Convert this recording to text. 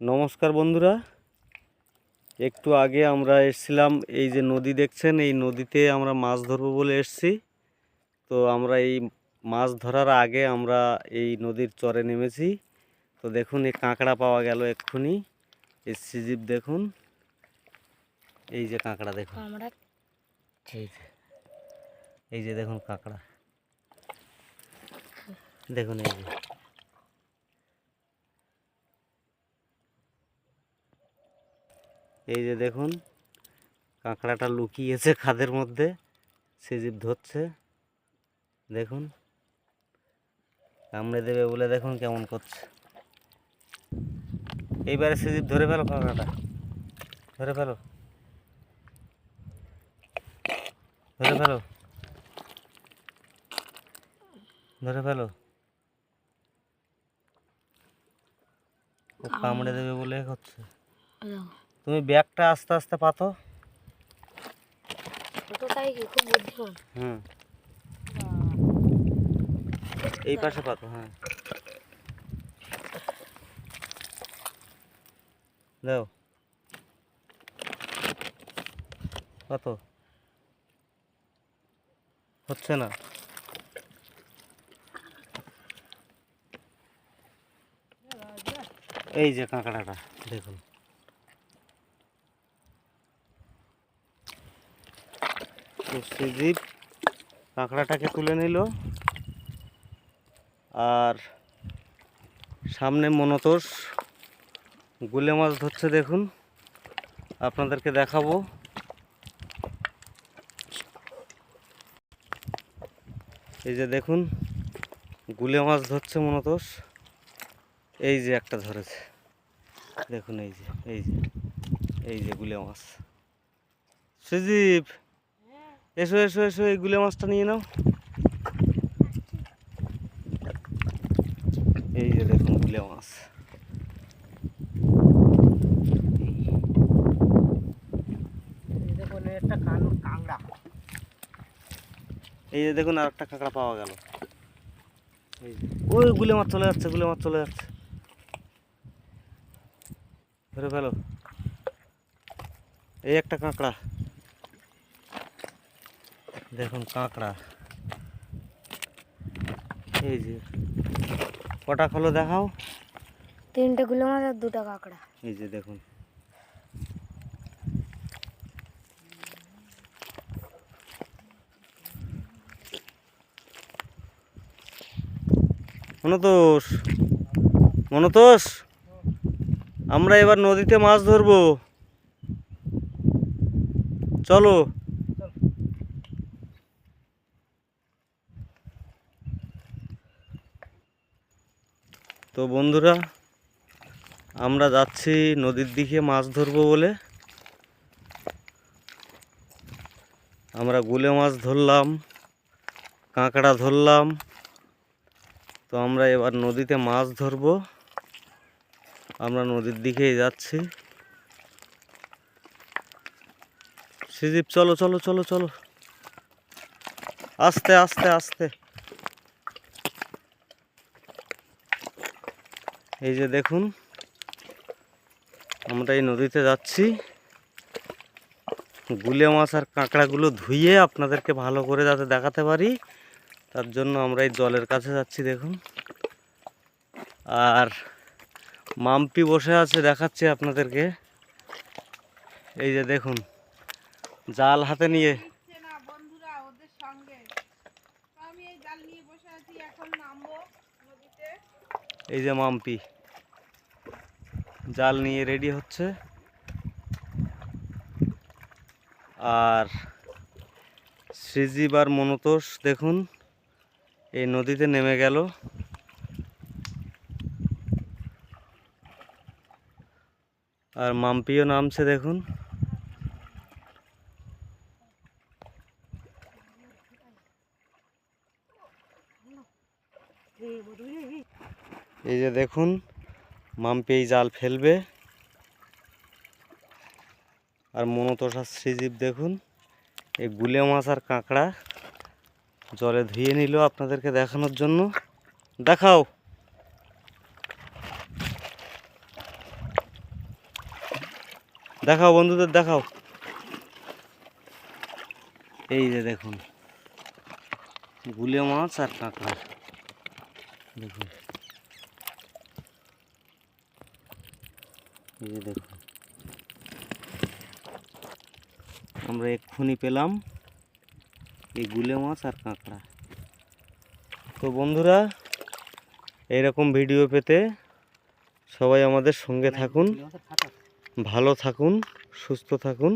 নমস্কার বন্ধুরা। একটু আগে আমরা এসছিলাম এই যে নদী দেখছেন এই নদীতে আমরা মাছ ধরবো বলে এসছি। তো আমরা এই মাছ ধরার আগে আমরা এই নদীর চরে নেমেছি। তো দেখুন এই কাঁকড়া পাওয়া গেল এক্ষুনি। এই সিজিপ দেখুন। এই যে কাঁকড়া দেখুন। এই যে দেখুন কাঁকড়া। দেখুন এই যে। এই যে দেখুন, কাঁকড়াটা লুকিয়েছে খাদের মধ্যে সিজিপ ধরছে। দেখুন, কামড়ে দেবে বলে দেখুন কেমন করছে। এইবারে সিজিপ ধরে ফেলো কাঁকড়াটা। ধরে ফেলো। ধরে ফেলো। ধরে ফেলো। ও কামড়ে দেবে বলে হচ্ছে তুমি ব্যাগটা আস্তে আস্তে পাতো। হুম। এই পাশে পাতো হ্যাঁ। দাও। কত হচ্ছে না। এই যে কাঁকড়াটা দেখুন। তো সুদীপ কাঁকড়াটাকে তুলে নিল। আর সামনে মনতোষ গুলে মাছ ধরছে দেখুন। আপনাদেরকে দেখাবো। এই যে দেখুন, গুলে মাছ ধরছে মনতোষ। এই যে একটা ধরেছে। দেখুন, এই যে এই যে এই যে গুলে মাছ। সুদীপ এসো এসো এসো এই গুলে মাছটা নিয়ে নাও। এই যে দেখুন গুলে মাছ। এই যে দেখুন আর একটা কাঁকড়া। পাওয়া গেল। ওই গুলে মাছ চলে যাচ্ছে গুলে মাছ চলে যাচ্ছে। ধরে ফেলো। এই একটা কাঁকড়া। দেখুন কাঁকড়া। এই যে কটা খোলো দেখাও। তিনটে গুলো মাছ আর দুটো কাঁকড়া। এই যে দেখুন। মনতোষ মনতোষ আমরা এবার নদীতে মাছ ধরবো। চলো। তো বন্ধুরা, আমরা যাচ্ছি নদীর দিকে মাছ ধরবো বলে। আমরা গুলে মাছ ধরলাম, কাঁকড়া ধরলাম, তো আমরা এবার নদীতে মাছ ধরবো। আমরা নদীর দিকেই যাচ্ছি। সিজিপ চলো চলো চলো চলো। আস্তে আস্তে আস্তে। এই যে দেখুন, আমরা এই নদীতে যাচ্ছি। গুলে মাছ আর কাঁকড়াগুলো ধুয়ে আপনাদেরকে ভালো করে যাতে দেখাতে পারি, তার জন্য আমরা এই জলের কাছে যাচ্ছি, দেখুন। আর মাম্পি বসে আছে, দেখাচ্ছি আপনাদেরকে। এই যে দেখুন, জাল হাতে নিয়ে দিচ্ছে না বন্ধুরা ওদের সঙ্গে তো আমি এই জাল নিয়ে বসে আছি এখন নামবো নদীতে এই যে মাম্পি। জাল নিয়ে রেডি হচ্ছে। আর সৃজিব আর মনতোষ, দেখুন, এই নদীতে নেমে গেল। আর মাম্পিও নামছে, দেখুন। যে দেখুন, মাম্পি এই জাল ফেলবে। আর মনতোষার সৃজীব দেখুন, এই গুলে মাছ আর কাঁকড়া জলে ধুয়ে নিল আপনাদেরকে দেখানোর জন্য। দেখাও। দেখাও বন্ধুদের, দেখাও। এই যে দেখুন, গুলে মাছ আর কাঁকড়া। দেখুন। এই যে দেখুন। আমরা এক্ষুনি পেলাম এই গুলে মাছ আর কাঁকড়া। তো বন্ধুরা, এইরকম ভিডিও পেতে সবাই আমাদের সঙ্গে থাকুন, ভালো থাকুন, সুস্থ থাকুন।